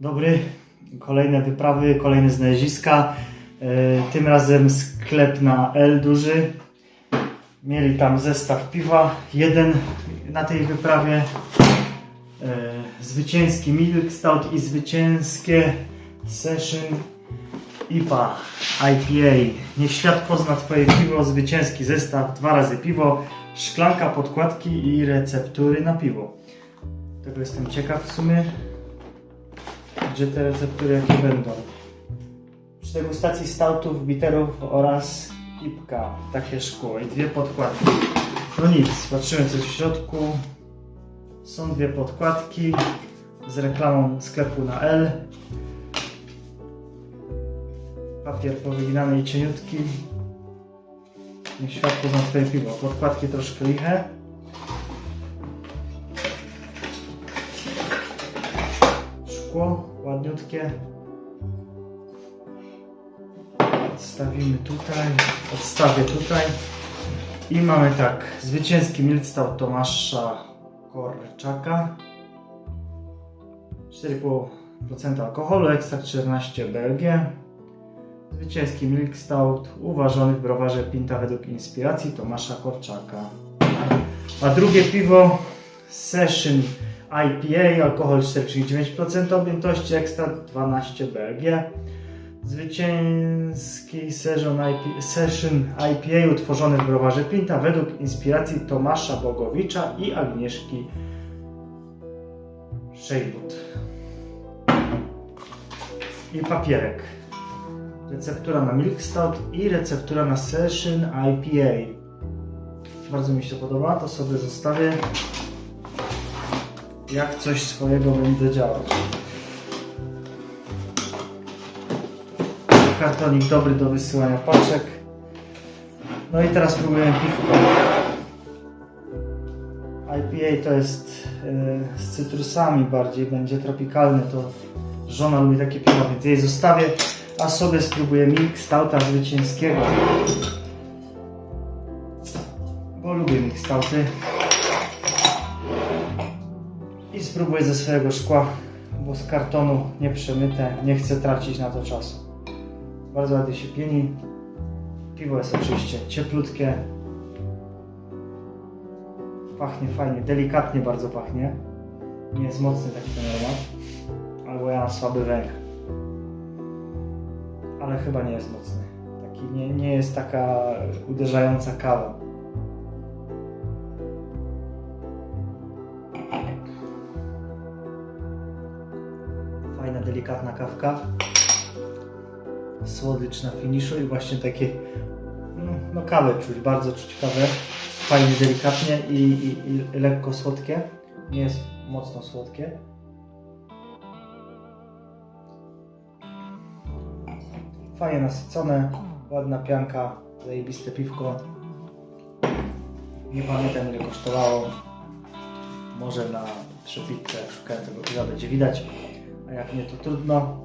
Dobry, kolejne wyprawy, kolejne znaleziska. E, Tym razem sklep na L duży. Mieli tam zestaw piwa, jeden na tej wyprawie. E, Zwycięski Milk Stout i zwycięskie Session IPA IPA. Niech świat pozna Twoje piwo, zwycięski zestaw, dwa razy piwo, szklanka, podkładki i receptury na piwo. Tego jestem ciekaw w sumie gdzie te receptury jakie będą. Przy degustacji stoutów, bitterów oraz ipka, takie szkło i dwie podkładki. No nic, patrzymy co jest w środku. Są dwie podkładki z reklamą sklepu na L. Papier powyginany i cieniutki. Niech świat pozna twoje piwo. Podkładki troszkę liche. Szkło ładniutkie. Odstawimy tutaj, odstawię tutaj. I mamy tak, zwycięski milk stout Tomasza Korczaka. 4,5% alkoholu, ekstrakt 14 Belgię. Zwycięski milk stout uważany w browarze Pinta według inspiracji Tomasza Korczaka. A drugie piwo Session IPA, alkohol 4,9% objętości, ekstrakt 12 BG. Zwycięski session IPA, session IPA utworzony w browarze Pinta według inspiracji Tomasza Bogowicza i Agnieszki Szejbut. I papierek. Receptura na Milk Stout i receptura na Session IPA. Bardzo mi się podoba, to sobie zostawię jak coś swojego będę działać. Kartonik dobry do wysyłania paczek. No i teraz próbujemy piwko. IPA to jest yy, z cytrusami bardziej, będzie tropikalny, to żona lubi takie piwo, więc jej zostawię, a sobie spróbuję milk stouta zwycięskiego. Bo lubię milk stouty i spróbuję ze swojego szkła, bo z kartonu nie przemyte, nie chcę tracić na to czasu. Bardzo ładnie się pieni. Piwo jest oczywiście cieplutkie. Pachnie fajnie, delikatnie bardzo pachnie. Nie jest mocny taki ten aromat. Albo ja mam słaby węch. Ale chyba nie jest mocny. Taki nie, nie jest taka uderzająca kawa. Delikatna kawka. Słodycz na finiszu i właśnie takie no, no kawę czuć, bardzo czuć kawę. Fajnie, delikatnie i, i, i lekko słodkie. Nie jest mocno słodkie. Fajnie nasycone, ładna pianka, zajebiste piwko. Nie pamiętam ile kosztowało. Może na przepitce, jak szukałem tego piwa, będzie widać. A jak nie, to trudno.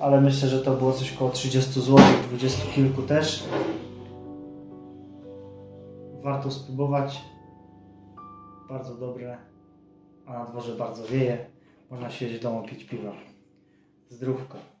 Ale myślę, że to było coś około 30 zł, 20 kilku też. Warto spróbować. Bardzo dobre. A na dworze bardzo wieje. Można siedzieć w domu pić piwo. Zdrówko.